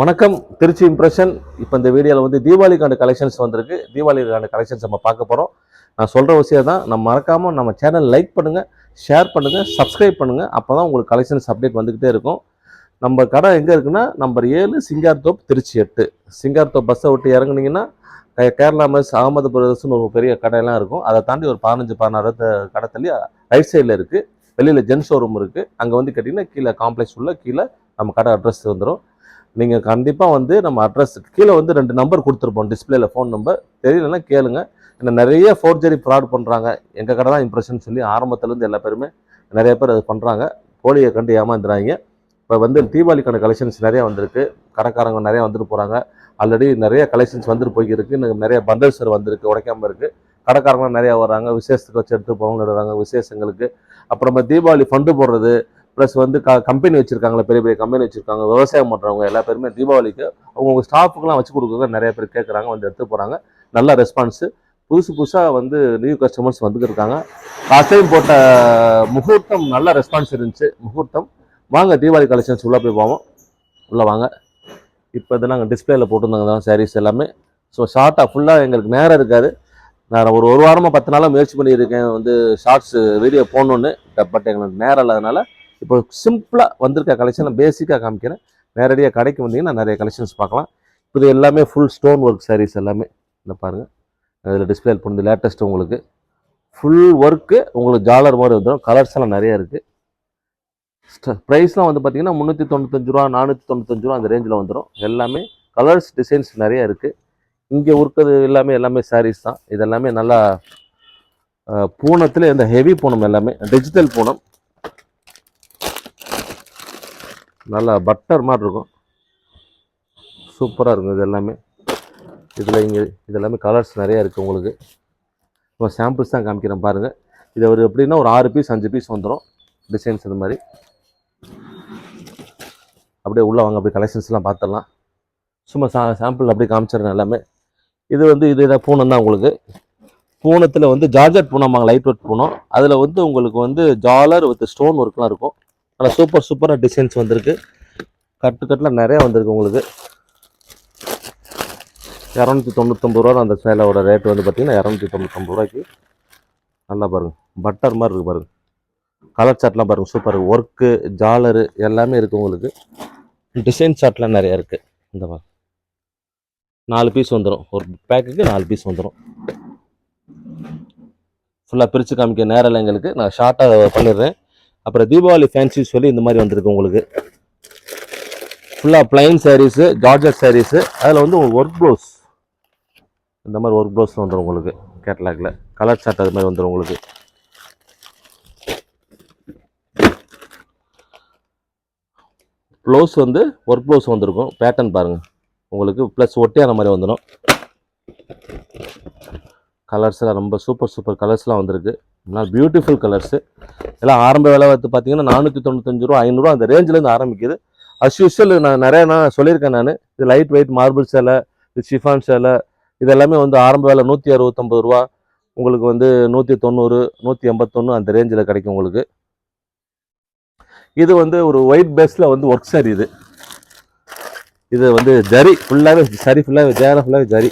வணக்கம் திருச்சி இம்ப்ரெஷன் இப்போ இந்த வீடியோவில் வந்து தீபாவளிக்கான கலெக்ஷன்ஸ் வந்திருக்கு. தீபாவளிக்கான கலெக்ஷன்ஸ் நம்ம பார்க்க போகிறோம் நான் சொல்கிற விஷயம் தான் நம்ம மறக்காமல் நம்ம சேனல் லைக் பண்ணுங்கள் ஷேர் பண்ணுங்கள் சப்ஸ்கிரைப் பண்ணுங்கள் அப்போ தான் உங்களுக்கு கலெக்ஷன்ஸ் அப்டேட் வந்துக்கிட்டே இருக்கும். நம்ம கடை எங்கே இருக்குன்னா நம்பர் ஏழு சிங்கார்தோப் திருச்சி எட்டு. சிங்கார்தோப் பஸ்ஸை விட்டு இறங்குனீங்கன்னா கேரளா மெஸ் அகமது பிரதர்ஸ்னு ஒரு பெரிய கடையெல்லாம் இருக்கும். அதை தாண்டி ஒரு பதினஞ்சு பதினாறு கடை தள்ளி ரைட் சைடில் இருக்குது வெளியில் ஜென் ஷோரூம் இருக்குது அங்கே வந்து கேட்டிங்கன்னா கீழே காம்ப்ளெக்ஸ் உள்ள கீழே நம்ம கடை அட்ரஸ் வந்துடும் நீங்கள் கண்டிப்பாக வந்து நம்ம அட்ரஸ் கீழே வந்து ரெண்டு நம்பர் கொடுத்துருப்போம். டிஸ்பிளேல ஃபோன் நம்பர் தெரியலன்னா கேளுங்க. இந்த நிறைய ஃபோர்ஜரி ஃப்ராட் பண்ணுறாங்க எங்கள் கடை தான் இம்ப்ரெஷன் சொல்லி ஆரம்பத்துலேருந்து எல்லா பேருமே நிறைய பேர் அது பண்ணுறாங்க போலியை கண்டு ஏமாந்துறாங்க. இப்போ வந்து தீபாவளிக்கான கலெக்ஷன்ஸ் நிறைய வந்திருக்கு. கடைக்காரங்க நிறையா வந்துட்டு போகிறாங்க ஆல்ரெடி நிறைய கலெக்ஷன்ஸ் வந்துட்டு போய்க்கிருக்கு இன்னும் நிறைய பண்டல்ஸ் வந்திருக்கு உடைக்காமல் இருக்குது கடைக்காரங்க நிறையா வர்றாங்க. விசேஷத்துக்கு வச்சு எடுத்து போகிறவங்க வர்றாங்க. விசேஷங்களுக்கு. அப்புறமா தீபாவளி ஃபண்டு போடுறது. ப்ளஸ் வந்து க கம்பெனி வச்சுருக்காங்களே பெரிய பெரிய கம்பெனி வச்சுருக்காங்க விவசாயம் பண்ணுறவங்க எல்லா பேருமே தீபாவளிக்கு அவங்கவுங்க ஸ்டாஃபுக்கெலாம் வச்சு கொடுக்குறது நிறைய பேர் கேட்குறாங்க வந்து எடுத்து போகிறாங்க நல்ல ரெஸ்பான்ஸு புதுசு புதுசாக வந்து நியூ கஸ்டமர்ஸ் வந்துருக்காங்க இருக்காங்க. லாஸ்ட் டைம் போட்ட முகூர்த்தம் நல்ல ரெஸ்பான்ஸ் இருந்துச்சு. முகூர்த்தம். வாங்க தீபாவளி கலெக்ஷன்ஸ் உள்ளே போய் போவோம். உள்ளே வாங்க. இப்போ இது நாங்கள் டிஸ்பிளேயில் போட்டிருந்தாங்க தான் சாரீஸ் எல்லாமே. ஸோ ஷார்ட்டாக ஃபுல்லாக எங்களுக்கு நேரம் இருக்காது. நான் ஒரு ஒரு வாரமாக பத்து நாளாக முயற்சி பண்ணியிருக்கேன் வந்து ஷார்ட்ஸ் வீடியோ போடணுன்னு பட் எங்களுக்கு நேரம் இல்லாதனால இப்போ சிம்பிளாக வந்திருக்க கலெக்ஷனை பேசிக்காக காமிக்கிறேன். நேரடியாக கடைக்கு வந்தீங்கன்னா நிறைய கலெக்ஷன்ஸ் பார்க்கலாம். இது எல்லாமே ஃபுல் ஸ்டோன் ஒர்க் சாரீஸ் எல்லாமே. இந்த பாருங்கள் இதில் டிஸ்பிளே பண்ணுது லேட்டஸ்ட் உங்களுக்கு. ஃபுல் ஒர்க்கு உங்களுக்கு ஜாலர் மாதிரி வந்துடும் கலர்ஸ் எல்லாம் நிறைய இருக்குது ப்ரைஸ்லாம் வந்து பார்த்தீங்கன்னா முந்நூற்றி தொண்ணூத்தஞ்சு ரூபா நானூற்றி தொண்ணூத்தஞ்சு ரூபா அந்த ரேஞ்சில் வந்துடும் எல்லாமே கலர்ஸ் டிசைன்ஸ் நிறையா இருக்குது இங்கே இருக்கிறது எல்லாமே எல்லாமே சாரீஸ் தான். இது எல்லாமே நல்லா பூனத்தில் இந்த ஹெவி பூனம் எல்லாமே டிஜிட்டல் பூனம். நல்லா பட்டர் மாதிரி இருக்கும். சூப்பராக இருக்கும் இது எல்லாமே. இதில் இங்கே இது எல்லாமே கலர்ஸ் நிறையா இருக்குது உங்களுக்கு. இப்போ சாம்பிள்ஸ் தான் காமிக்கிறேன் பாருங்கள் இது ஒரு எப்படின்னா ஒரு ஆறு பீஸ் அஞ்சு பீஸ் வந்துடும் டிசைன்ஸ் இந்த மாதிரி. அப்படியே உள்ளே வாங்க அப்படியே கலெக்ஷன்ஸ்லாம் பார்த்துடலாம் சும்மா சா சாம்பிள் அப்படியே காமிச்சிடுறேன் எல்லாமே. இது வந்து இது இதை பூனம் தான் உங்களுக்கு. பூனத்தில் வந்து ஜார்ஜட் பூனம்பாங்க லைட் ஒர்க் பூனம். அதில் வந்து உங்களுக்கு வந்து ஜாலர் வித் ஸ்டோன் ஒர்க்லாம் இருக்கும். நல்லா சூப்பர் சூப்பராக டிசைன்ஸ் வந்திருக்கு. கட்டு கட்டில் நிறையா வந்திருக்கு உங்களுக்கு. இரநூத்தி தொண்ணூத்தொம்பது ரூபா அந்த சேலையோட ரேட் வந்து பார்த்தீங்கன்னா இரநூத்தி தொண்ணூத்தொம்பது ரூபாய்க்கு நல்லா பாருங்கள் பட்டர் மாதிரி இருக்குது பாருங்கள் கலர் சார்ட்லாம் பாருங்கள் சூப்பர் ஒர்க்கு ஜாலரு எல்லாமே இருக்குது உங்களுக்கு. டிசைன் சார்ட்லாம் நிறையா இருக்குது இந்த மாதிரி நாலு பீஸ் வந்துடும் ஒரு பேக்குக்கு நாலு பீஸ் வந்துடும் ஃபுல்லாக பிரித்து காமிக்க நேரம் இல்லை எங்களுக்கு. நான் ஷார்ட்டாக பண்ணிடுறேன். அப்புறம் தீபாவளி ஃபேன்சி சொல்லி இந்த மாதிரி வந்திருக்கு உங்களுக்கு. ஃபுல்லாக பிளைன் சாரீஸு ஜார்ஜட் சாரீஸு அதில் வந்து ஒர்க் ப்ளவுஸ் இந்த மாதிரி ஒர்க் ப்ளவுஸ் வந்துடும் உங்களுக்கு கேட்லாகில் கலர் சார்ட் அது மாதிரி வந்துடும் உங்களுக்கு. ப்ளவுஸ் வந்து ஒர்க் ப்ளவுஸ் வந்திருக்கும். பேட்டர்ன் பாருங்கள் உங்களுக்கு ப்ளஸ் ஒட்டியான மாதிரி வந்துடும் கலர்ஸ்லாம் ரொம்ப சூப்பர் சூப்பர் கலர்ஸ்லாம் வந்திருக்கு. நல்லா பியூட்டிஃபுல் கலர்ஸு எல்லாம் ஆரம்ப விலை வந்து பார்த்தீங்கன்னா நானூற்றி தொண்ணூத்தஞ்சு ரூபா ஐநூறுரூவா அந்த ரேஞ்சிலேருந்து ஆரம்பிக்குது. அஸ் யூஷுவல் நான் நிறைய நான் சொல்லியிருக்கேன் நான். இது லைட் வெயிட் மார்பிள் சேலை இது ஷிஃபான் சேலை இது எல்லாமே வந்து ஆரம்ப விலை நூற்றி அறுபத்தொம்பது ரூபா. உங்களுக்கு வந்து நூற்றி தொண்ணூறு நூற்றி எண்பத்தொன்று அந்த ரேஞ்சில் கிடைக்கும் உங்களுக்கு. இது வந்து ஒரு ஒயிட் பேஸில் வந்து ஒர்க் சாரி இது. இது வந்து ஜரி ஃபுல்லாகவே சரி ஃபுல்லாகவே ஜேர ஃபுல்லாகவே ஜரி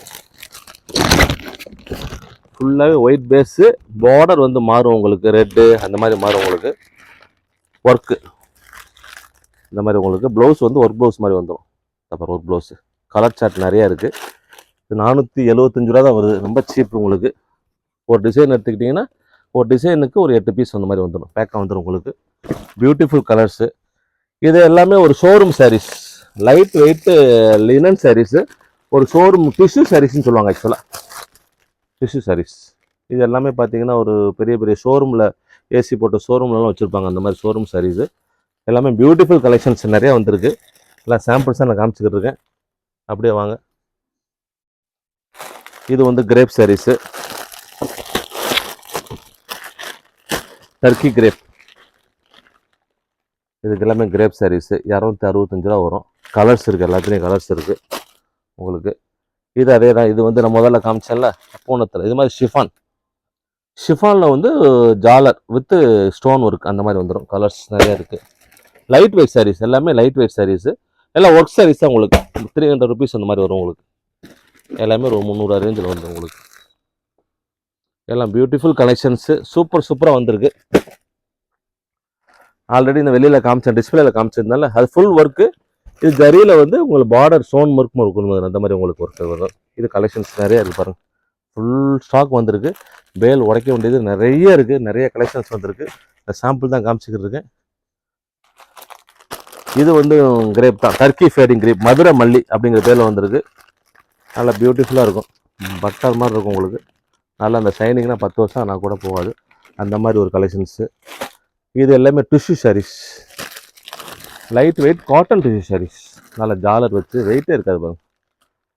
ஃபுல்லாகவே ஒயிட் பேஸு பார்டர் வந்து மாறும் உங்களுக்கு. ரெட்டு அந்த மாதிரி மாறும் உங்களுக்கு. ஒர்க்கு இந்த மாதிரி உங்களுக்கு. ப்ளவுஸ் வந்து ஒர்க் ப்ளவுஸ் மாதிரி வந்துடும் அப்புறம் ஒர்க் ப்ளவுஸு கலர் சார்ட் நிறையா இருக்குது இது நானூற்றி எழுபத்தஞ்சு ரூபா தான் வருது. ரொம்ப சீப் உங்களுக்கு. ஒரு டிசைன் எடுத்துக்கிட்டிங்கன்னா ஒரு டிசைனுக்கு ஒரு எட்டு பீஸ் அந்த மாதிரி வந்துடும் பேக்காக வந்துடும் உங்களுக்கு. பியூட்டிஃபுல் கலர்ஸு இது எல்லாமே ஒரு showroom sarees light weight linen sarees ஒரு ஷோரூம் டிஷ்யூ சாரீஸ்னு சொல்லுவாங்க ஆக்சுவலாக டிஷ்யூ சாரீஸ் இது எல்லாமே பார்த்தீங்கன்னா ஒரு பெரிய பெரிய ஷோரூமில் ஏசி போட்ட ஷோரூம்லலாம் வச்சுருப்பாங்க. அந்த மாதிரி ஷோரூம் சாரீஸு எல்லாமே பியூட்டிஃபுல் கலெக்ஷன்ஸ் நிறையா வந்திருக்கு. எல்லாம் சாம்பிள்ஸாக நான் காமிச்சிக்கிட்டு இருக்கேன். அப்படியே வாங்க. இது வந்து கிரேப் சாரீஸு டர்க்கி கிரேப் இதுக்கு எல்லாமே கிரேப் சாரீஸு இரநூத்தி அறுபத்தஞ்சு ரூபா வரும். கலர்ஸ் இருக்குது எல்லாத்துலேயும் கலர்ஸ் இருக்குது உங்களுக்கு இது அதே தான் இது வந்து நான் முதல்ல காமிச்சேன்ல பூனத்தில். இது மாதிரி ஷிஃபான். ஷிஃபானில் வந்து ஜாலர் வித்து ஸ்டோன் ஒர்க் அந்த மாதிரி வந்துடும் கலர்ஸ் நிறையா இருக்குது லைட் வெயிட் சாரீஸ் எல்லாமே லைட் வெயிட் சாரீஸு எல்லாம் ஒர்க் சாரீஸ் தான் உங்களுக்கு. த்ரீ ஹண்ட்ரட் ருபீஸ் அந்த மாதிரி வரும் உங்களுக்கு. எல்லாமே ஒரு முந்நூறு ரேஞ்சில் வந்துடும் உங்களுக்கு. எல்லாம் பியூட்டிஃபுல் கலெக்ஷன்ஸு சூப்பர் சூப்பராக வந்திருக்கு. ஆல்ரெடி இந்த வெளியில் காமிச்சேன் டிஸ்பிளேல காமிச்சிருந்தால அது ஃபுல் ஒர்க்கு இது ஜரியில் வந்து உங்களுக்கு பார்டர் ஸ்டோன் ஒர்க் இருக்கும் அந்த மாதிரி உங்களுக்கு ஒர்க் வரும். இது கலெக்ஷன்ஸ் நிறைய இருக்குது பாருங்கள் ஃபுல் ஸ்டாக் வந்திருக்கு. பேல் உடைக்க வேண்டியது நிறைய இருக்குது நிறைய கலெக்ஷன்ஸ் வந்திருக்கு. இந்த சாம்பிள் தான் காமிச்சிக்கிட்டு இருக்கேன். இது வந்து கிரேப் தான். டர்க்கி ஃபேடிங் கிரேப் மதுரை மல்லி அப்படிங்கிற பேரில் வந்திருக்கு. நல்லா பியூட்டிஃபுல்லாக இருக்கும். பட்டர் மாதிரி இருக்கும் உங்களுக்கு. நல்லா அந்த ஷைனிங்னா பத்து வருஷம் ஆனால் கூட போகாது. அந்த மாதிரி ஒரு கலெக்ஷன்ஸு இது எல்லாமே tissue sarees light weight cotton tissue sarees நல்ல ஜாலர் வச்சு வெயிட்டே இருக்காது பாருங்க.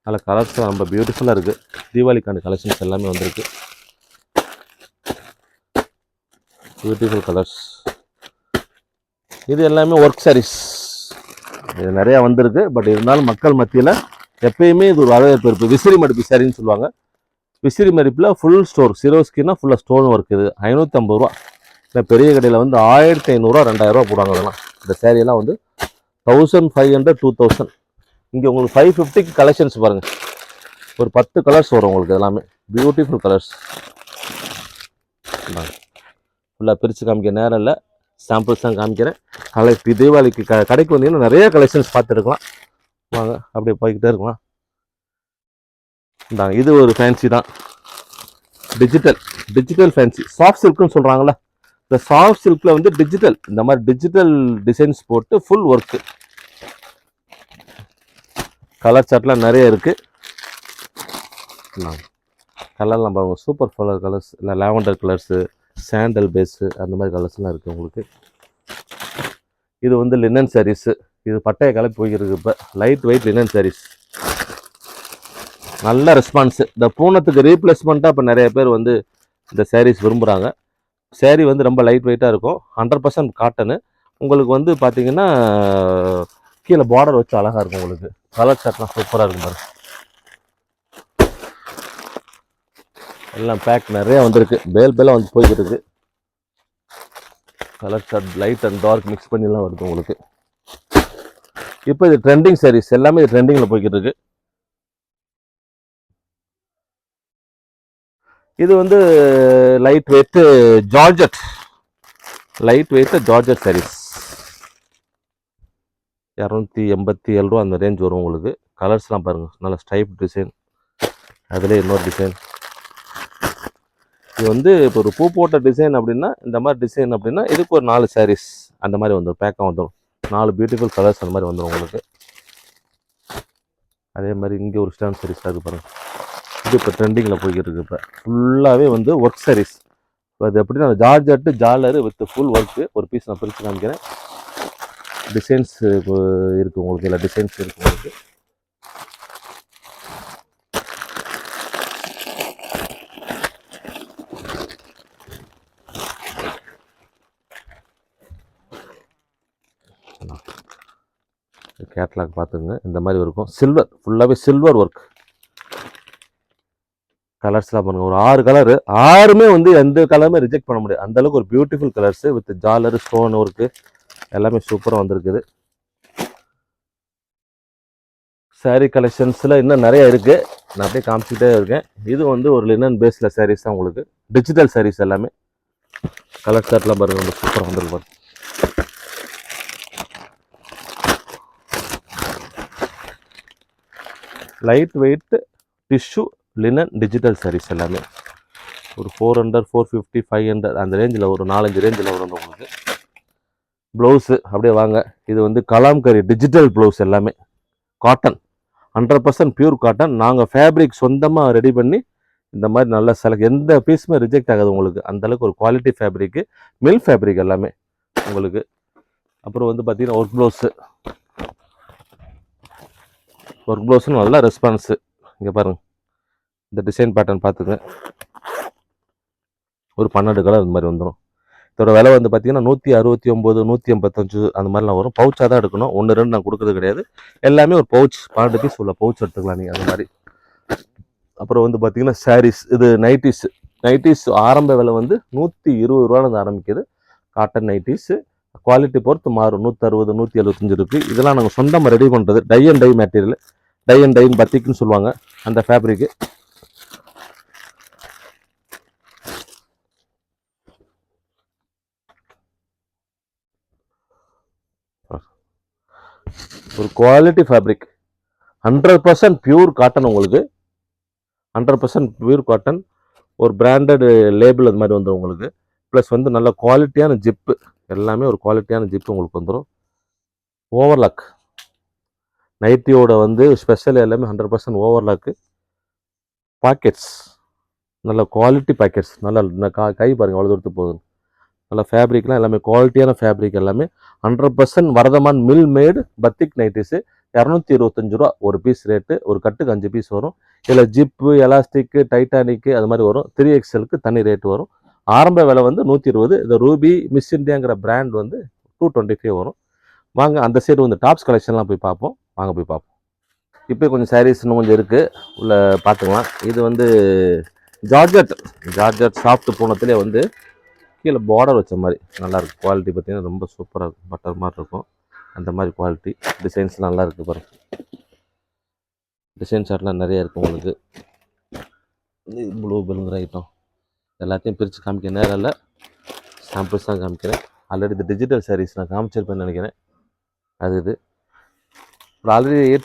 நல்ல கலர்ஸ்லாம் ரொம்ப பியூட்டிஃபுல்லாக இருக்குது தீபாவளிக்கான கலெக்ஷன்ஸ் எல்லாமே வந்திருக்கு. பியூட்டிஃபுல் கலர்ஸ் இது எல்லாமே ஒர்க் சாரீஸ் இது நிறையா வந்திருக்கு. பட் இருந்தாலும் மக்கள் மத்தியில் எப்பயுமே இது ஒரு வரவேற்பு. இருக்குது விசிறி மடிப்பு சாரின்னு சொல்லுவாங்க. விசிறி மடிப்பில் ஃபுல் ஸ்டோர் சிரோஸ்கின்னா ஃபுல்லாக ஸ்டோன் ஒர்க் இது. ஐநூற்றம்பது ரூபா. இல்லை பெரிய கடையில் வந்து ஆயிரத்தி ஐநூறுரூவா ரெண்டாயிரரூவா போடுவாங்க அதெல்லாம் இந்த சேரீலாம் வந்து thousand five hundred two thousand இங்கே உங்களுக்கு ஃபைவ் ஃபிஃப்டிக்கு கலெக்ஷன்ஸ் பாருங்கள் ஒரு பத்து கலர்ஸ் வரும் உங்களுக்கு எல்லாமே. பியூட்டிஃபுல் கலர்ஸ் ஃபுல்லாக பிரித்து காமிக்க நேரம் இல்லை. சாம்பிள்ஸ் தான் காமிக்கிறேன். கலை தீபாவளிக்கு க கடைக்கு வந்தீங்கன்னா நிறைய கலெக்ஷன்ஸ் பார்த்துருக்கலாம். வாங்க அப்படியே போய்கிட்டே இருக்கலாம். இந்தாங்க இது ஒரு ஃபேன்சி தான். டிஜிட்டல் டிஜிட்டல் ஃபேன்சி சாஃப்ட் சில்க்குன்னு சொல்கிறாங்களே இந்த சாஃப்ட் சில்கில் வந்து டிஜிட்டல் இந்த மாதிரி டிஜிட்டல் டிசைன்ஸ் போட்டு ஃபுல் ஒர்க்கு கலர் சார்ட்லாம் நிறைய இருக்குது கலர்லாம் பாருங்கள் சூப்பர் கலர் கலர்ஸ் இல்லை லாவெண்டர் கலர்ஸு சாண்டல் பேஸு அந்த மாதிரி கலர்ஸ்லாம் இருக்குது உங்களுக்கு. இது வந்து லினன் சாரீஸு இது பட்டைய கலப்பி போயிருக்கு இப்போ. லைட் வெயிட் லினன் சாரீஸ் நல்ல ரெஸ்பான்ஸு இந்த பூனத்துக்கு ரீப்ளேஸ்மெண்ட்டாக இப்போ நிறைய பேர் வந்து இந்த சாரீஸ் விரும்புகிறாங்க saree வந்து ரொம்ப லைட் வெயிட்டாக இருக்கும். ஹண்ட்ரட் பர்சன்ட் காட்டனு உங்களுக்கு வந்து பார்த்தீங்கன்னா கீழே பார்டர் வச்சு அழகாக இருக்கும் உங்களுக்கு. கலர் ஷர்ட்லாம் சூப்பராக இருக்கும் பாருங்க. எல்லாம் பேக் நிறையா வந்திருக்கு. பேல் பேலாக வந்து போய்கிட்டு இருக்கு. Colour shirt light and dark mix பண்ணிலாம் வருது உங்களுக்கு. இப்போ இது ட்ரெண்டிங் சாரீஸ் எல்லாமே இது ட்ரெண்டிங்கில் போய்கிட்டு இருக்கு. இது வந்து light weight georgette light weight georgette sarees இரநூத்தி எண்பத்தி ஏழு ரூபா அந்த ரேஞ்ச் வரும் உங்களுக்கு. கலர்ஸ்லாம் பாருங்கள் நல்ல ஸ்டைப் டிசைன் அதில் இன்னொரு டிசைன் இது வந்து இப்போ ஒரு பூ போட்ட டிசைன் அப்படின்னா இந்த மாதிரி டிசைன் அப்படின்னா இதுக்கு ஒரு நாலு சாரீஸ் அந்த மாதிரி வந்துடும் பேக்காக வந்துடும் நாலு பியூட்டிஃபுல் கலர்ஸ் அந்த மாதிரி வந்துடும் உங்களுக்கு. அதே மாதிரி இங்கே ஒரு ஸ்டாண்ட் சாரீஸ் அது பாருங்கள் இது இப்போ ட்ரெண்டிங்கில் போய்கிட்டு இருக்கு இப்போ. ஃபுல்லாகவே வந்து ஒர்க் sarees இப்போ அது எப்படின்னா ஜார்ஜட்டு ஜாலரு வித் ஃபுல் ஒர்க்கு ஒரு பீஸ் நான் பிரித்து காமிக்கிறேன். டிசைன்ஸ் இருக்குது உங்களுக்கு இல்லை டிசைன்ஸ் இருக்குது உங்களுக்கு. கேட்லாக் பார்த்துங்க இந்த மாதிரி இருக்கும். சில்வர் ஃபுல்லாகவே சில்வர் ஒர்க் கலர்ஸ்லாம் பாருங்க. ஒரு ஆறு கலரு ஆறுமே வந்து எந்த கலருமே ரிஜெக்ட் பண்ண முடியாது. அந்தளவுக்கு ஒரு பியூட்டிஃபுல் கலர்ஸு வித் ஜாலர் ஸ்டோன் ஒர்க்கு எல்லாமே சூப்பராக வந்திருக்குது. சாரீ கலெக்ஷன்ஸில் இன்னும் நிறைய இருக்குது நான் அப்படியே காமிச்சிக்கிட்டே இருக்கேன். இது வந்து ஒரு லினன் பேஸில் சாரீஸ் தான் உங்களுக்கு. டிஜிட்டல் சாரீஸ் எல்லாமே. கலர் சார்ட்லாம் பாருங்கள் ரொம்ப சூப்பராக வந்திருக்கு light weight tissue linen digital sarees எல்லாமே. ஒரு four hundred four fifty five hundred அந்த ரேஞ்சில் ஒரு நாலஞ்சு ரேஞ்சில் வரும் உங்களுக்கு. ப்ளவுஸு அப்படியே வாங்க. இது வந்து கலாம்கரி டிஜிட்டல் ப்ளவுஸ் எல்லாமே. Cotton hundred percent pure cotton நாங்கள் ஃபேப்ரிக் சொந்தமாக ரெடி பண்ணி இந்த மாதிரி நல்ல செலக்ட் எந்த பீஸுமே ரிஜெக்ட் ஆகாது உங்களுக்கு. அந்தளவுக்கு ஒரு குவாலிட்டி ஃபேப்ரிக்கு மில் ஃபேப்ரிக் எல்லாமே உங்களுக்கு. அப்புறம் வந்து பார்த்தீங்கன்னா ஒர்க் ப்ளவுஸு ஒர்க் ப்ளவுஸும் நல்லா ரெஸ்பான்ஸு இங்கே பாருங்கள் இந்த டிசைன் பேட்டர்ன் பார்த்துங்க ஒரு பன்னெண்டு கலர் இந்த மாதிரி வந்துடும் இதோட விலை வந்து பார்த்தீங்கன்னா நூற்றி அறுபத்தி ஒம்பது நூற்றி எண்பத்தஞ்சு அந்த மாதிரிலாம் வரும். பவுச்சாக தான் எடுக்கணும். ஒன்று ரெண்டு நான் கொடுக்குறது கிடையாது. எல்லாமே ஒரு பவுச் பன்னெண்டு பீஸ் உள்ள பவுச் எடுத்துக்கலாம் நீங்கள் அந்த மாதிரி. அப்புறம் வந்து பார்த்தீங்கன்னா சாரீஸ் இது நைட்டிஸ் நைட்டிஸ் ஆரம்ப விலை வந்து நூற்றி இருபது ரூபாலேருந்து ஆரம்பிக்குது. காட்டன் நைட்டிஸு குவாலிட்டி பொறுத்து மாறும். நூற்றறுபது நூற்றி எழுபத்தஞ்சு இருக்குது இதெல்லாம் நாங்கள் சொந்தமாக ரெடி பண்ணுறது tie and dye material tie and dye பத்திக்குன்னு சொல்லுவாங்க. அந்த ஃபேப்ரிக்கு ஒரு quality fabric hundred percent pure cotton உங்களுக்கு. ஹண்ட்ரட் பர்சன்ட் பியூர் காட்டன் ஒரு பிராண்டடு லேபிள் அது மாதிரி வந்துடும் உங்களுக்கு. ப்ளஸ் வந்து நல்ல குவாலிட்டியான ஜிப்பு எல்லாமே ஒரு குவாலிட்டியான ஜிப்பு உங்களுக்கு வந்துடும் ஓவர்லாக் நைட்டியோட வந்து ஸ்பெஷல் எல்லாமே ஹண்ட்ரட் பர்சன்ட் ஓவர்லாக்கு பாக்கெட்ஸ் நல்ல குவாலிட்டி பாக்கெட்ஸ் நல்ல கா- கை பாருங்கள் அவ்வளோ தூரத்துக்கு போகுது. நல்ல ஃபேப்ரிக்லாம் எல்லாமே குவாலிட்டியான ஃபேப்ரிக் எல்லாமே hundred percent Vardhman mill made batik nighties இரநூத்தி இருபத்தஞ்சு ரூபா ஒரு பீஸ் ரேட்டு ஒரு கட்டுக்கு அஞ்சு பீஸ் வரும். இதில் ஜிப்பு எலாஸ்டிக்கு டைட்டானிக்கு அது மாதிரி வரும். த்ரீ எக்ஸலுக்கு தனி ரேட் வரும். ஆரம்ப விலை வந்து நூற்றி இருபது. இந்த ரூபி மிஸ் இந்தியாங்கிற பிராண்ட் வந்து டூ டுவெண்ட்டி ஃபைவ் வரும். வாங்க அந்த சைடு வந்து டாப்ஸ் கலெக்ஷன்லாம் போய் பார்ப்போம். வாங்க போய் பார்ப்போம். இப்போ கொஞ்சம் சாரீஸ் இன்னும் கொஞ்சம் இருக்குது உள்ளே பார்த்துக்கலாம். இது வந்து ஜார்ஜட் ஜார்ஜட் சாஃப்ட் பூனத்திலே வந்து கீழே பார்டர் வச்ச மாதிரி நல்லாயிருக்கும் குவாலிட்டி பார்த்திங்கன்னா ரொம்ப சூப்பராக இருக்கும். பட்டர் மாதிரி இருக்கும். அந்த மாதிரி குவாலிட்டி டிசைன்ஸ் நல்லா இருக்குது பாருங்க. டிசைன் ஷார்ட்லாம் நிறையா இருக்கும் உங்களுக்கு. ப்ளூ பெலுங்கிற ஐட்டம் எல்லாத்தையும் பிரித்து காமிக்க நேரம் இல்லை. சாம்பிள்ஸ் தான் காமிக்கிறேன். ஆல்ரெடி இந்த டிஜிட்டல் சாரீஸ் நான் காமிச்சிருப்பேன்னு நினைக்கிறேன். அது இது. ஆல்ரெடி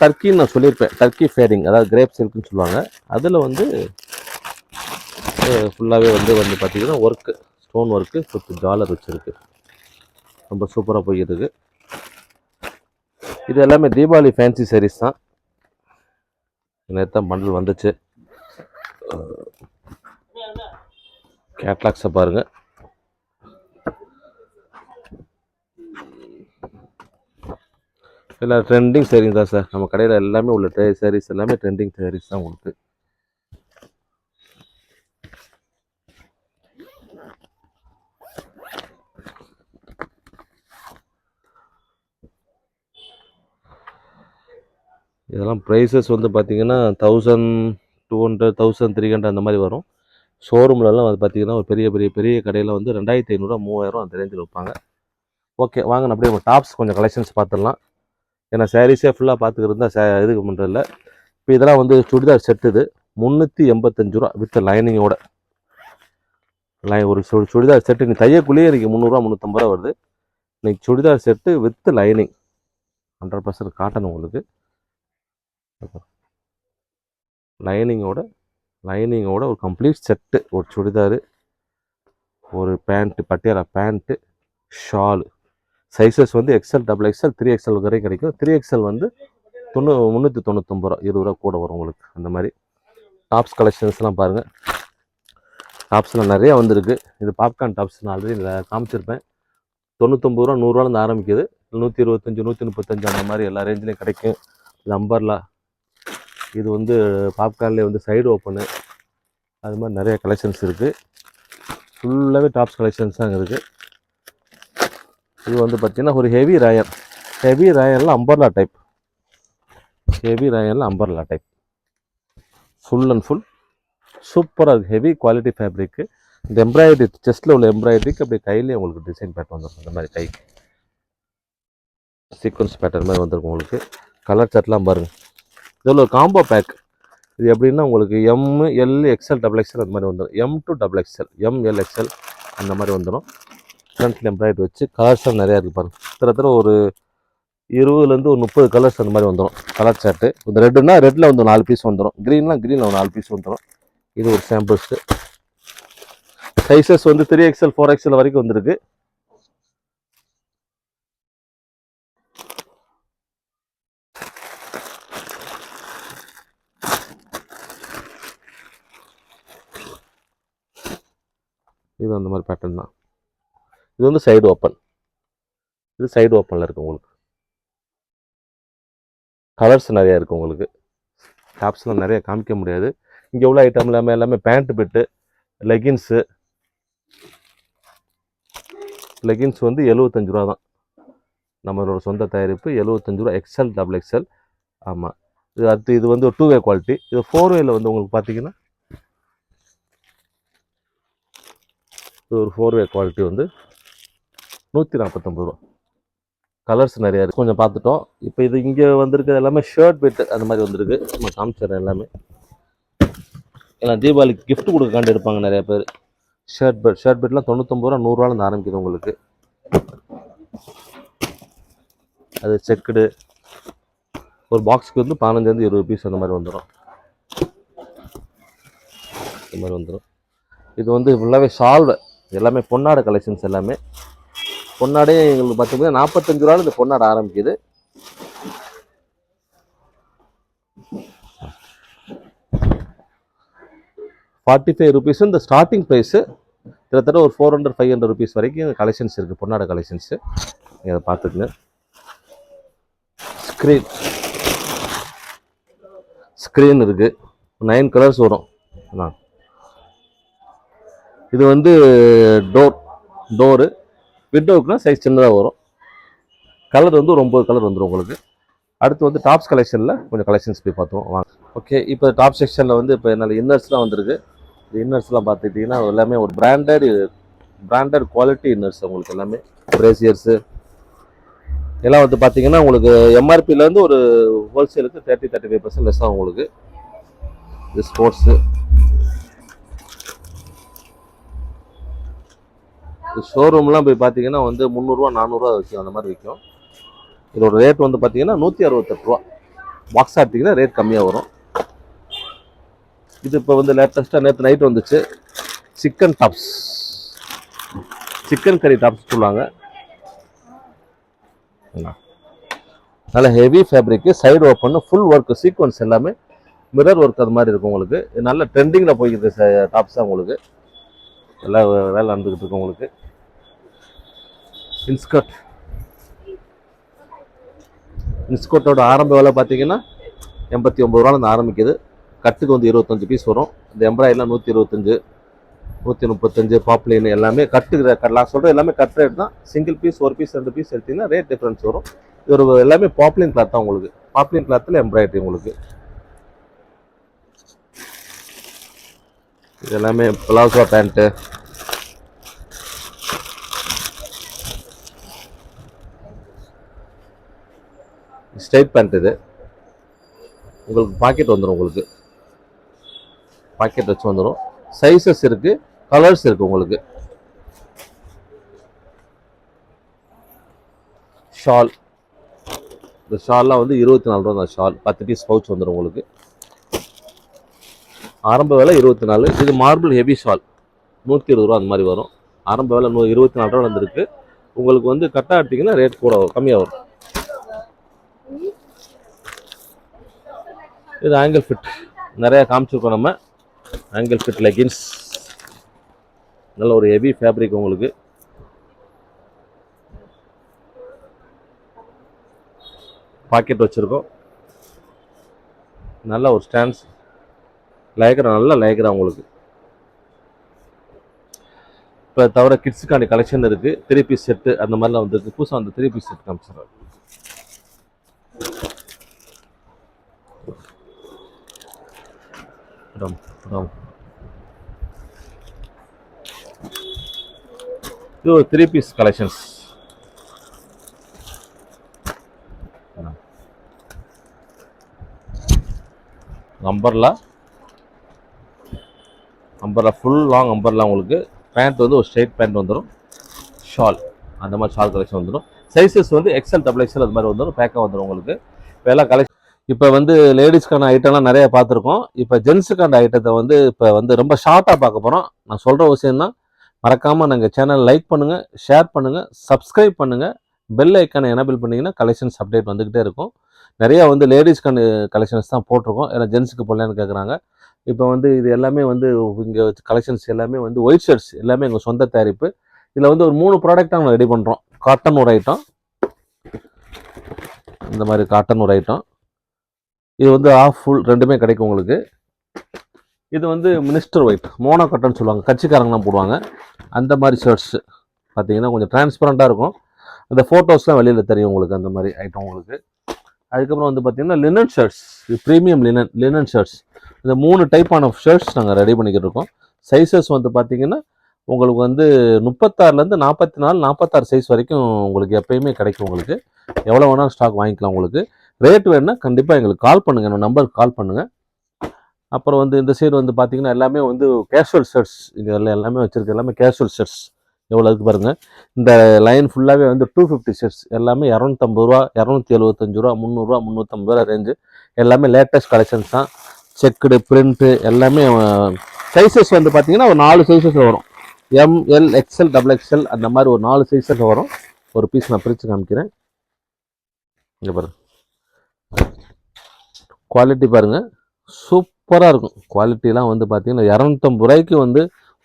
டர்க்கின்னு நான் சொல்லியிருப்பேன். டர்க்கி ஃபேடிங் அதாவது கிரேப் சில்க்குன்னு சொல்லுவாங்க. அதில் வந்து ஃபுல்லாகவே வந்து வந்து பார்த்தீங்கன்னா work stone work with dollar வச்சுருக்கு. ரொம்ப சூப்பராக போயிருக்கு இது எல்லாமே தீபாவளி ஃபேன்சி சாரீஸ் தான். நேற்று தான் பண்டில் வந்துச்சு. கேட்லாக்ஸை பாருங்கள் எல்லா ட்ரெண்டிங் சாரீஸ் தான் சார் நம்ம கடையில் எல்லாமே உள்ள ட்ரே சாரீஸ் எல்லாமே ட்ரெண்டிங் சாரீஸ் தான் உங்களுக்கு. இதெல்லாம் ப்ரைஸஸ் வந்து பார்த்தீங்கன்னா thousand two hundred thousand three hundred அந்த மாதிரி வரும். ஷோரூம்லலாம் வந்து பார்த்தீங்கன்னா ஒரு பெரிய பெரிய பெரிய கடையில் வந்து ரெண்டாயிரத்தி ஐநூறுரூவா மூவாயிரம் அந்த ரேஞ்சில் வைப்பாங்க. ஓகே வாங்க நான் அப்படியே டாப்ஸ் கொஞ்சம் கலெக்ஷன்ஸ் பார்த்துடலாம். ஏன்னா சாரீஸே ஃபுல்லாக பார்த்துக்கிறதா சே இதுக்கு பண்ணுறதில்ல இப்போ இதெல்லாம் வந்து சுடிதார் செட்டு இது. முந்நூற்றி எண்பத்தஞ்சு ரூபா வித் லைனிங்கோட லை ஒரு சு சுடிதார் செட்டு நீ தையக்குள்ளேயே இன்றைக்கி முந்நூறுரூவா முந்நூற்றம்பது ரூபா வருது. இன்னைக்கு churidar set with lining hundred percent cotton உங்களுக்கு. லைனிங்கோட லைனிங்கோட ஒரு கம்ப்ளீட் செட்டு ஒரு சுடிதாரு ஒரு pant Patiala pant shawl sizes வந்து XL double XL three XL வரைக்கும் கிடைக்கும். த்ரீ எக்ஸ்எல் வந்து தொண்ணூ முந்நூற்றி தொண்ணூத்தொம்பது ரூபா இருபது ரூபா கூட வரும் உங்களுக்கு அந்த மாதிரி. டாப்ஸ் கலெக்ஷன்ஸ்லாம் பாருங்கள் டாப்ஸ்லாம் நிறையா வந்திருக்கு. இது பாப்கார்ன் டாப்ஸ் நான் ஆல்ரெடி காமிச்சிருப்பேன். தொண்ணூத்தொம்பது ரூபா நூறுரூவாலேருந்து ஆரம்பிக்குது. நூற்றி இருபத்தஞ்சி நூற்றி முப்பத்தஞ்சு அந்த மாதிரி எல்லா ரேஞ்சிலையும் கிடைக்கும். இது அம்பர்லா இது வந்து பாப்கார்ன்லேயே வந்து சைடு ஓப்பனு. அது மாதிரி நிறைய கலெக்ஷன்ஸ் இருக்குது ஃபுல்லாகவே டாப்ஸ் கலெக்ஷன்ஸ் தான் இருக்குது இது வந்து பார்த்திங்கன்னா ஒரு ஹெவி ராயர் ஹெவி ராயரில் umbrella type heavy ராயரில் umbrella type full and full சூப்பராக இருக்குது ஹெவி குவாலிட்டி ஃபேப்ரிக்கு இந்த எம்ப்ராய்டரி செஸ்ட்டில் உள்ள எம்ப்ராய்டரிக்கு அப்படியே கையிலேயே உங்களுக்கு டிசைன் பேட்டர் வந்துருக்கும் இந்த மாதிரி கைக்கு சீக்வன்ஸ் பேட்டர் மாதிரி வந்திருக்கும் உங்களுக்கு. கலர் சர்ட்லாம் பாருங்கள் இதில் ஒரு காம்போ பேக் இது எப்படின்னா உங்களுக்கு M L XL double XL அந்த மாதிரி வந்துடும். M to double XL M L XL அந்த மாதிரி வந்துடும். ஃப்ரண்ட்டில் எம்ப்ராய்டரி வச்சு கலர்ஸ்லாம் நிறையா இருக்குது பாருங்கள் கிட்டத்தட்ட ஒரு இருபதுலேருந்து ஒரு முப்பது கலர்ஸ் அந்த மாதிரி வந்துடும். கலர் சார்ட்டு இந்த ரெட்டுனா ரெட்டில் வந்து ஒரு நாலு பீஸ் வந்துடும். க்ரீன்லாம் க்ரீனில் ஒரு நாலு பீஸ் வந்துடும். இது ஒரு சாம்பிள்ஸு சைஸஸ் வந்து த்ரீ எக்ஸ்எல் ஃபோர் எக்ஸ்எல் வரைக்கும் வந்திருக்கு. இது அந்த மாதிரி பேட்டர்ன் தான். இது வந்து சைடு ஓப்பன் இது சைடு ஓப்பனில் இருக்குது உங்களுக்கு. கலர்ஸ் நிறையா இருக்குது உங்களுக்கு. டாப்ஸ்லாம் நிறையா காமிக்க முடியாது. இங்கே உள்ள ஐட்டம் எல்லாமே எல்லாமே பேண்ட்டு பிட்டு லெகின்ஸு லெகின்ஸ் வந்து எழுபத்தஞ்சு ரூபா தான். நம்மளோட சொந்த தயாரிப்பு எழுபத்தஞ்சு ரூபா எக்ஸ்எல் டபுள் எக்ஸ்எல் ஆமாம் இது அடுத்து இது வந்து ஒரு டூ வே குவாலிட்டி இது ஃபோர் வேயில் வந்து உங்களுக்கு பார்த்தீங்கன்னா இது ஒரு ஃபோர் வே குவாலிட்டி வந்து நூற்றி நாற்பத்தொம்பது ரூபா. கலர்ஸ் நிறையா இருக்குது கொஞ்சம் பார்த்துட்டோம். இப்போ இது இங்கே வந்திருக்கிறது எல்லாமே ஷர்ட் பெட்டு அந்த மாதிரி வந்திருக்கு. நம்ம காமிச்சிடுறேன் எல்லாமே. ஏன்னா தீபாவளிக்கு கிஃப்ட் கொடுக்க காண்டி எடுப்பாங்க நிறையா பேர். ஷர்ட் பெட் ஷர்ட் பெட்லாம் தொண்ணூத்தொம்பது ரூபா நூறுரூவாலேருந்து ஆரம்பிக்குது உங்களுக்கு. அது செக்குடு. ஒரு பாக்ஸுக்கு வந்து பதினஞ்சுலேருந்து இருபது பீஸ் அந்த மாதிரி வந்துடும் இந்த மாதிரி வந்துடும் இது வந்து ஃபுல்லாகவே சால்வை எல்லாமே பொன்னாடை கலெக்ஷன்ஸ் எல்லாமே. பொன்னாடே எங்களுக்கு பார்த்தீங்கன்னா நாற்பத்தஞ்சு ரூபால இந்த பொன்னாடை ஆரம்பிக்குது. ஃபார்ட்டி ஃபைவ் ருபீஸ் இந்த ஸ்டார்டிங் ப்ரைஸு கிட்டத்தட்ட ஒரு four hundred five hundred rupees வரைக்கும் கலெக்ஷன்ஸ் இருக்குது பொன்னாடை கலெக்ஷன்ஸு நீங்கள் அதை பார்த்துக்குங்க. ஸ்க்ரீன் ஸ்க்ரீன் இருக்குது நைன் கலர்ஸ் வரும். அதான். இது வந்து டோர் டோரு. விண்டோவுக்குனா சைஸ் சின்னதாக வரும். கலர் வந்து ஒரு ஒம்பது கலர் வந்துடும் உங்களுக்கு. அடுத்து வந்து டாப்ஸ் கலெக்ஷனில் கொஞ்சம் கலெக்ஷன்ஸ் போய் பார்த்தோம் வாங்க. ஓகே இப்போ டாப் செக்ஷனில் வந்து இப்போ என்னால் இன்னர்ஸ்லாம் வந்திருக்கு? இந்த இன்னர்ஸ்லாம் பார்த்துக்கிட்டிங்கன்னா எல்லாமே ஒரு பிராண்டட் பிராண்டட் குவாலிட்டி இன்னர்ஸ் உங்களுக்கு எல்லாமே. பிரேசியர்ஸு எல்லாம் வந்து பார்த்தீங்கன்னா உங்களுக்கு எம்ஆர்பியிலேருந்து ஒரு ஹோல்சேலுக்கு thirty thirty five percent less ஆகும் உங்களுக்கு. இது ஸ்போர்ட்ஸு ஷோரூம்லாம் போய் பார்த்தீங்கன்னா வந்து முந்நூறுரூவா நானூறுரூவா விற்கும் அந்த மாதிரி விற்கும் இதோட ரேட் வந்து பார்த்தீங்கன்னா நூற்றி அறுபத்தெட்டு ரூபா. பாக்ஸ் ஆட்டிங்கன்னா ரேட் கம்மியாக வரும். இது இப்போ வந்து லேட்டஸ்ட்டாக நேற்று நைட் வந்துச்சு. Chikan tops chikankari tops சொல்லுவாங்க. நல்ல heavy fabric side open full work sequins எல்லாமே மிரர் ஒர்க் அது மாதிரி இருக்கும் உங்களுக்கு. நல்ல ட்ரெண்டிங்கில் போய்க்குது டாப்ஸ் தான் உங்களுக்கு. எல்லா வேலை நடந்துக்கிட்டு இருக்கு உங்களுக்கு. இன்ஸ்கர்ட். இன்ஸ்கர்ட்டோட ஆரம்ப விலை பார்த்தீங்கன்னா எண்பத்தி ஒம்பது ரூபாலேருந்து ஆரம்பிக்குது. கட்டுக்கு வந்து இருபத்தஞ்சு பீஸ் வரும். இந்த எம்ப்ராய்டரிலாம் நூற்றி இருபத்தஞ்சு நூற்றி முப்பத்தஞ்சு பாப்லைன் எல்லாமே கட்டு நான் சொல்கிற எல்லாமே கட் ரேட் தான். சிங்கிள் பீஸ் ஒரு பீஸ் ரெண்டு பீஸ் எடுத்திங்கன்னா ரேட் டிஃப்ரென்ஸ் வரும். இது ஒரு எல்லாமே பாப்லின் கிளாத் தான் உங்களுக்கு. பாப்லின் கிளாத்தில் எம்ப்ராய்டரி உங்களுக்கு. இது எல்லாமே பிளாசோ பேண்ட்டு ஸ்ட்ரைட் பேண்ட் இது. உங்களுக்கு பாக்கெட் வந்துடும் உங்களுக்கு. பாக்கெட் வச்சு வந்துடும் சைஸஸ் இருக்கு கலர்ஸ் இருக்கு உங்களுக்கு. ஷால் இந்த ஷால்லாம் வந்து இருபத்தி நாலு ரூபா தான் ஷால் பத்து பீஸ் பவுச் வந்துடும் உங்களுக்கு. ஆரம்ப விலை இருபத்தி நாலு. இது மார்பிள் ஹெவி ஷால் நூற்றி இருபது ரூபா அந்த மாதிரி வரும். ஆரம்ப விலை நூ இருபத்தி நாலு ரூபா வந்திருக்கு உங்களுக்கு வந்து கரெக்டாக எடுத்தீங்கன்னா ரேட் கூட வரும் கம்மியாக வரும். இது ஆங்கிள் ஃபிட் நிறையா காமிச்சிருக்கோம் நம்ம. ஆங்கிள் ஃபிட் லெகின்ஸ் நல்ல ஒரு ஹெவி ஃபேப்ரிக் உங்களுக்கு. பாக்கெட் வச்சுருக்கோம். நல்ல ஒரு ஸ்டாண்ட்ஸ் லேகரா நல்ல லேகரா உங்களுக்கு. இப்போ தவிர கிட்ஸுக்கான கலெக்ஷன் இருக்குது த்ரீ பீஸ் செட்டு அந்த மாதிரிலாம் வந்துருக்கு. புதுசாக அந்த த்ரீ பீஸ் செட் காமிச்சிடுறேன். ரம் ரம். இது ஒரு த்ரீ பீஸ் கலெக்ஷன்ஸ் நம்பர்லாம் அம்பர்லா ஃபுல் லாங் அம்பர்லா உங்களுக்கு. பேண்ட் வந்து ஒரு ஸ்ட்ரைட் பேண்ட் வந்துடும் ஷால் அந்த மாதிரி ஷால் கலெக்ஷன் வந்துடும் சைஸஸ் வந்து எக்ஸல் டபுள் எக்ஸல் அது மாதிரி வந்துடும் பேக்காக வந்துடும் உங்களுக்கு. இப்போ எல்லாம் கலெக்ஷன் இப்போ வந்து லேடிஸ்க்கான ஐட்டம்லாம் நிறைய பார்த்துருக்கோம். இப்போ ஜென்ஸுக்கான ஐட்டத்தை வந்து இப்போ வந்து ரொம்ப ஷார்ட்டாக பார்க்க போகிறோம் நான் சொல்கிற விஷயம் தான் மறக்காமல் நாங்கள் சேனல் லைக் பண்ணுங்கள் ஷேர் பண்ணுங்கள் சப்ஸ்கிரைப் பண்ணுங்கள் பெல் ஐக்கானை எனபிள் பண்ணிங்கன்னா கலெக்ஷன்ஸ் அப்டேட் வந்துக்கிட்டே இருக்கும். நிறையா வந்து லேடிஸ்க்கான கலெக்ஷன்ஸ் தான் போட்டிருக்கோம். ஏன்னா ஜென்ஸுக்கு போடலான்னு கேட்குறாங்க இப்போ வந்து இது எல்லாமே வந்து இங்கே கலெக்ஷன்ஸ் எல்லாமே வந்து ஒயிட் ஷர்ட்ஸ் எல்லாமே எங்கள் சொந்த தயாரிப்பு. இதில் வந்து ஒரு மூணு ப்ராடக்ட் நாங்கள் ரெடி பண்ணுறோம் காட்டன் ஒரு ஐட்டம் இந்த மாதிரி காட்டன் ஒரு ஐட்டம் இது வந்து ஆஃப் ஃபுல் ரெண்டுமே கிடைக்கும் உங்களுக்கு. இது வந்து மினிஸ்டர் ஒயிட் மோனோ கட்டன் சொல்லுவாங்க. கட்சிக்காரங்களாம் போடுவாங்க. அந்த மாதிரி ஷர்ட்ஸ் பார்த்தீங்கன்னா கொஞ்சம் டிரான்ஸ்பரண்ட்டாக இருக்கும். அந்த ஃபோட்டோஸ்லாம் வெளியில் தெரியும் உங்களுக்கு அந்த மாதிரி ஐட்டம் உங்களுக்கு. அதுக்கப்புறம் வந்து பார்த்தீங்கன்னா linen shirts premium linen linen shirts இந்த மூணு டைப்பான ஷர்ட்ஸ் நாங்கள் ரெடி பண்ணிக்கிட்டு இருக்கோம். சைஸஸ் வந்து பார்த்தீங்கன்னா உங்களுக்கு வந்து முப்பத்தாறுலேருந்து நாற்பத்தி நாலு நாற்பத்தாறு சைஸ் வரைக்கும் உங்களுக்கு எப்பயுமே கிடைக்கும் உங்களுக்கு. எவ்வளோ வேணாலும் ஸ்டாக் வாங்கிக்கலாம் உங்களுக்கு. ரேட் வேணுன்னா கண்டிப்பாக எங்களுக்கு கால் பண்ணுங்கள் என்னோட நம்பருக்கு கால் பண்ணுங்கள் அப்புறம் வந்து இந்த சைடு வந்து பார்த்தீங்கன்னா எல்லாமே வந்து கேஷுவல் ஷர்ட்ஸ் இது எல்லாம் எல்லாமே வச்சுருக்கு எல்லாமே கேஷுவல் ஷர்ட்ஸ் எவ்வளோ இருக்குது பாருங்கள் இந்த லைன் ஃபுல்லாகவே வந்து டூ ஃபிஃப்டி ஷர்ட்ஸ் எல்லாமே இரநூத்தம்பது ரூபா இரநூத்தி எழுபத்தஞ்சு ரூபா முந்நூறுரூவா முந்நூற்றம்பது ரூபா ரேஞ்சு எல்லாமே லேட்டஸ்ட் கலெக்ஷன்ஸ் தான். செக்குடு பிரிண்ட்டு எல்லாமே சைஸஸ் வந்து பார்த்தீங்கன்னா ஒரு நாலு சைஸஸ் வரும். எம்எல் எக்ஸ்எல் டபுள் எக்ஸ்எல் அந்த மாதிரி ஒரு நாலு சைஸஸ் வரும். ஒரு பீஸ் நான் பிரித்து காமிக்கிறேன். இங்கே பாருங்கள் குவாலிட்டி பாருங்கள் சூப்பராக இருக்கும். குவாலிட்டிலாம் வந்து பார்த்தீங்கன்னா இரநூத்தம்பது ரூபாய்க்கு வந்து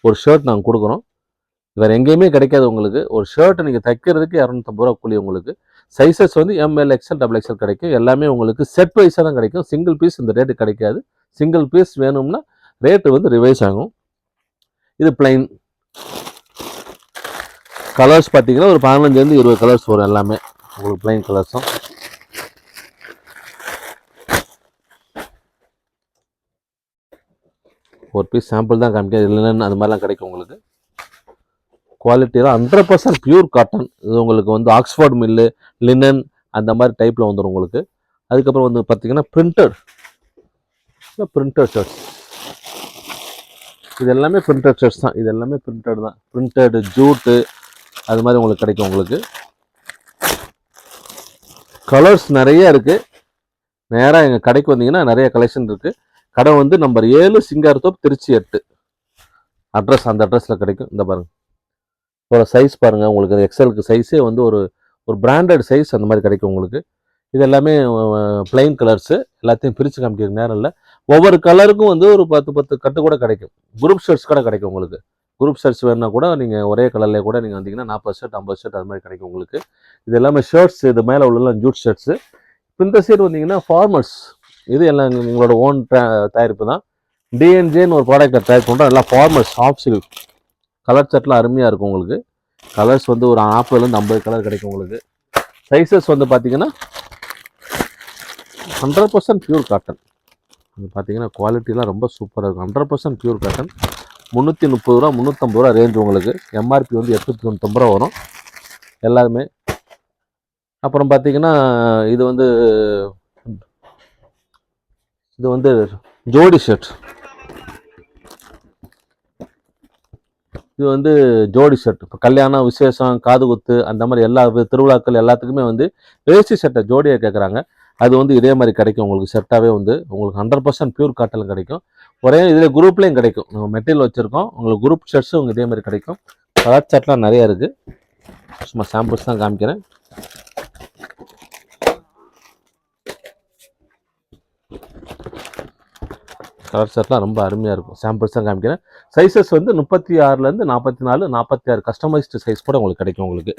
ஒரு ஷர்ட் நாங்கள் கொடுக்குறோம். வேறு எங்கேயுமே கிடைக்காது உங்களுக்கு. ஒரு ஷர்ட் நீங்கள் தைக்கிறதுக்கு இரநூத்தம்பது ரூபா கூலி உங்களுக்கு. சைஸஸ் வந்து எம்எல் எக்ஸ்எல் டபுள் எக்ஸ்எல் கிடைக்கும். எல்லாமே உங்களுக்கு செட் வைஸாக தான் கிடைக்கும். சிங்கிள் பீஸ் இந்த ரேட்டு கிடைக்காது. சிங்கிள் பீஸ் வேணும்னா ரேட்டு வந்து ரிவைஸ் ஆகும். இது பிளைன் கலர்ஸ் பார்த்தீங்கன்னா ஒரு பதினஞ்சுலேருந்து இருபது கலர்ஸ் வரும் எல்லாமே. உங்களுக்கு பிளைன் கலர்ஸும் ஒரு பீஸ் சாம்பிள் தான் காமிக்க இல்லைன்னு அது மாதிரிலாம் கிடைக்கும் உங்களுக்கு. குவாலிட்டியெல்லாம் ஹண்ட்ரட் பர்சன்ட் பியூர் காட்டன் இது உங்களுக்கு வந்து ஆக்ஸ்ஃபோர்ட் மில்லு லினன் அந்த மாதிரி டைப்பில் வந்துடும் உங்களுக்கு. அதுக்கப்புறம் வந்து பார்த்தீங்கன்னா பிரிண்டட் பிரிண்டட் ஷர்ட்ஸ் இது எல்லாமே பிரிண்டட் ஷர்ட்ஸ் தான். இது எல்லாமே பிரிண்டட் தான். பிரிண்டட் ஜூட்டு அது மாதிரி உங்களுக்கு கிடைக்கும் உங்களுக்கு. கலர்ஸ் நிறைய இருக்குது நேராக எங்கள் கடைக்கு வந்தீங்கன்னா நிறைய கலெக்ஷன் இருக்குது கடை வந்து நம்பர் ஏழு சிங்காரத்தோப் திருச்சி எட்டு. அட்ரஸ் அந்த அட்ரஸில் கிடைக்கும். இந்த பாருங்கள் ஒரு சைஸ் பாருங்கள் உங்களுக்கு எக்ஸலுக்கு சைஸே வந்து ஒரு ஒரு பிராண்டட் சைஸ் அந்த மாதிரி கிடைக்கும் உங்களுக்கு. இது எல்லாமே பிளைன் கலர்ஸு எல்லாத்தையும் பிரித்து காமிக்கிற நேரம் இல்லை. ஒவ்வொரு கலருக்கும் வந்து ஒரு பத்து பத்து கட்டு கூட கிடைக்கும். குரூப் ஷர்ட்ஸ் கூட கிடைக்கும் உங்களுக்கு. குரூப் ஷர்ட்ஸ் வேணுன்னா கூட நீங்கள் ஒரே கலர்லேயே கூட நீங்கள் வந்தீங்கன்னா நாற்பது ஷர்ட் ஐம்பது ஷர்ட் அது மாதிரி கிடைக்கும் உங்களுக்கு. இது எல்லாமே ஷர்ட்ஸ் இது மேலே உள்ள ஜூட் ஷர்ட்ஸு இப்போ இந்த சைடு வந்தீங்கன்னா ஃபார்மர்ஸ் இது எல்லாம் உங்களோட ஓன் தயாரிப்பு தான். டிஎன்ஜேன்னு ஒரு ப்ராடக்ட்டை தயார் பண்ணுறோம் எல்லாம் ஃபார்மர்ஸ் ஆஃப் சில்க் கலர் செட்லாம் அருமையாக இருக்கும் உங்களுக்கு. கலர்ஸ் வந்து ஒரு நாற்பதுலேருந்து ஐம்பது கலர் கிடைக்கும் உங்களுக்கு. சைஸஸ் வந்து பார்த்தீங்கன்னா ஹண்ட்ரட் பர்சன்ட் பியூர் காட்டன் இது பார்த்தீங்கன்னா குவாலிட்டிலாம் ரொம்ப சூப்பராக இருக்கும். ஹண்ட்ரட் பர்சன்ட் பியூர் காட்டன் முந்நூற்றி முப்பது ரூபா முந்நூற்றம்பது ரூபா ரேஞ்ச் உங்களுக்கு. எம்ஆர்பி வந்து எட்நூற்றி தொண்ணூத்தொம்பது ரூபா வரும். எல்லாருமே அப்புறம் பார்த்தீங்கன்னா இது வந்து இது வந்து ஜோடி ஷர்ட் இது வந்து ஜோடி ஷர்ட். இப்போ கல்யாணம் விசேஷம் காது குத்து அந்த மாதிரி எல்லா திருவிழாக்கள் எல்லாத்துக்குமே வந்து வேஸ்டி ஷர்ட்டை ஜோடியாக கேட்குறாங்க அது வந்து இதே மாதிரி கிடைக்கும். உங்களுக்கு செட்டாகவே வந்து உங்களுக்கு ஹண்ட்ரட் பர்சன்ட் பியூர் காட்டலும் கிடைக்கும். ஒரே இதில் குரூப்லேயும் கிடைக்கும். நம்ம மெட்டீரியல் வச்சுருக்கோம். உங்களுக்கு குரூப் ஷர்ட்ஸும் உங்களுக்கு இதே மாதிரி கிடைக்கும். கலர் ஷர்ட்லாம் நிறைய இருக்குது சும்மா சாம்பிள்ஸ் தான் காமிக்கிறேன். கலர் ஷர்ட்லாம் ரொம்ப அருமையாக இருக்கும். சாம்பிள்ஸ் தான் காமிக்கிறேன். சைஸஸ் வந்து முப்பத்தி ஆறுலேருந்து நாற்பத்தி நாலு நாற்பத்தி ஆறு கஸ்டமைஸ்டு சைஸ் கூட உங்களுக்கு கிடைக்கும் உங்களுக்கு.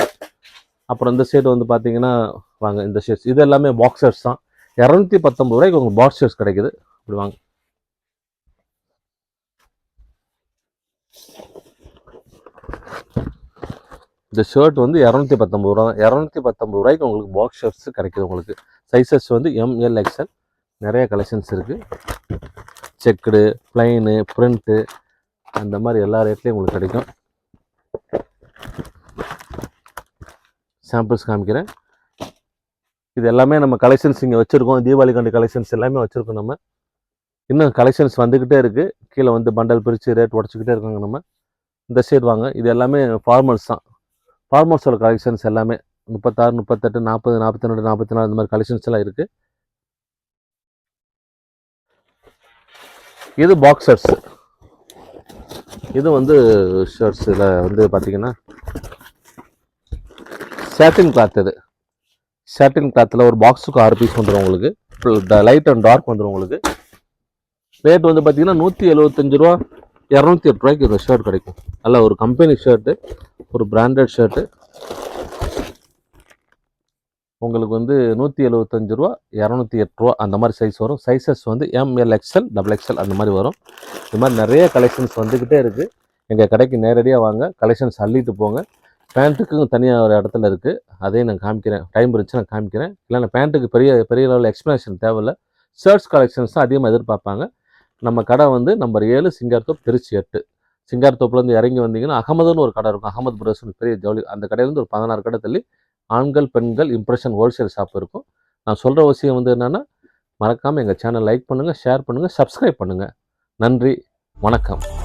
அப்புறம் இந்த ஷேர்ட் வந்து பார்த்தீங்கன்னா வாங்க இந்த ஷேர்ட்ஸ் இது எல்லாமே பாக்ஸர்ஸ் தான். இரநூத்தி பத்தொம்பது ரூபாய்க்கு உங்களுக்கு பாக்ஸ் கிடைக்குது. இப்படி வாங்க. இந்த ஷர்ட் வந்து இரநூத்தி பத்தொம்பது ரூபா தான். இரநூத்தி பத்தொம்பது ரூபாய்க்கு உங்களுக்கு பாக்ஸ் ஷர்ட்ஸ் கிடைக்குது உங்களுக்கு. சைஸஸ் வந்து எம்எல் எக்ஸ்எல் நிறைய கலெக்ஷன்ஸ் இருக்குது செக்குடு ப்ளைனு ப்ரிண்ட்டு அந்த மாதிரி எல்லா ரேட்லேயும் உங்களுக்கு கிடைக்கும். சாம்பிள்ஸ் காமிக்கிறேன். இது எல்லாமே நம்ம கலெக்ஷன்ஸ் இங்கே வச்சுருக்கோம். தீபாவளி கண்டு கலெக்ஷன்ஸ் எல்லாமே வச்சுருக்கோம் நம்ம. இன்னும் கலெக்ஷன்ஸ் வந்துக்கிட்டே இருக்குது கீழே வந்து பண்டல் பிரித்து ரேட் உடச்சிக்கிட்டே இருக்காங்க நம்ம. இந்த சைடு வாங்க. இது எல்லாமே ஃபார்மல்ஸ் தான். ஃபார்மல்ஸோட கலெக்ஷன்ஸ் எல்லாமே. முப்பத்தாறு முப்பத்தெட்டு நாற்பது நாற்பத்தி ரெண்டு நாற்பத்தி நாலு இந்த மாதிரி கலெக்ஷன்ஸ் எல்லாம் இருக்குது இது பாக்ஸர்ஸ் இது வந்து ஷர்ட்ஸில் வந்து பார்த்தீங்கன்னா சேட்டின் கிளாத் இது. சேட்டின் கிளாத்தில் ஒரு பாக்ஸுக்கு ஆறு பீஸ் வந்துடும் உங்களுக்கு. லைட் அண்ட் டார்க் வந்துடும் உங்களுக்கு. ரேட் வந்து பார்த்தீங்கன்னா நூற்றி எழுபத்தஞ்சு ரூபா இரநூத்தி எட்டு ரூபாய்க்கு இந்த ஷர்ட் கிடைக்கும். நல்ல ஒரு கம்பெனி ஷர்ட்டு ஒரு பிராண்டட் ஷர்ட்டு உங்களுக்கு வந்து நூற்றி எழுபத்தஞ்சு ரூபா இரநூத்தி எட்டு ரூபா அந்த மாதிரி சைஸ் வரும். சைஸஸ் வந்து எம்எல் எக்ஸ்எல் டபுள் எக்ஸ்எல் அந்த மாதிரி வரும். இது மாதிரி நிறைய கலெக்ஷன்ஸ் வந்துக்கிட்டே இருக்குது எங்கள் கடைக்கு நேரடியாக வாங்க. கலெக்ஷன்ஸ் அள்ளிட்டு போங்க. பேண்ட்டுக்கும் தனியாக ஒரு இடத்துல இருக்குது அதையும் நான் காமிக்கிறேன். டைம் இருந்துச்சு நான் காமிக்கிறேன். இல்லைன்னா பேண்ட்டுக்கு பெரிய பெரிய லெவலில் எக்ஸ்ப்ளனேஷன் தேவையில்ல. ஷர்ட்ஸ் கலெக்ஷன்ஸ் தான் அதிகமாக எதிர்பார்ப்பாங்க. நம்ம கடை வந்து நம்பர் ஏழு சிங்கார்த்தோப் திருச்சி எட்டு. சிங்கார்த்தோப்புலேருந்து இறங்கி வந்தீங்கன்னா அகமதுன்னு ஒரு கடை இருக்கும். அகமது பிரதர்ஸ்னு பெரிய ஜவுளி. அந்த கடையிலேருந்து ஒரு பதினாறு கடை தள்ளி ஆண்கள் பெண்கள் இம்ப்ரெஷன் ஹோல்சேல் ஷாப் இருக்கும். நான் சொல்கிற விஷயம் வந்து என்னென்னா மறக்காமல் எங்கள் சேனல் லைக் பண்ணுங்கள் ஷேர் பண்ணுங்கள் சப்ஸ்கிரைப் பண்ணுங்கள் நன்றி வணக்கம்.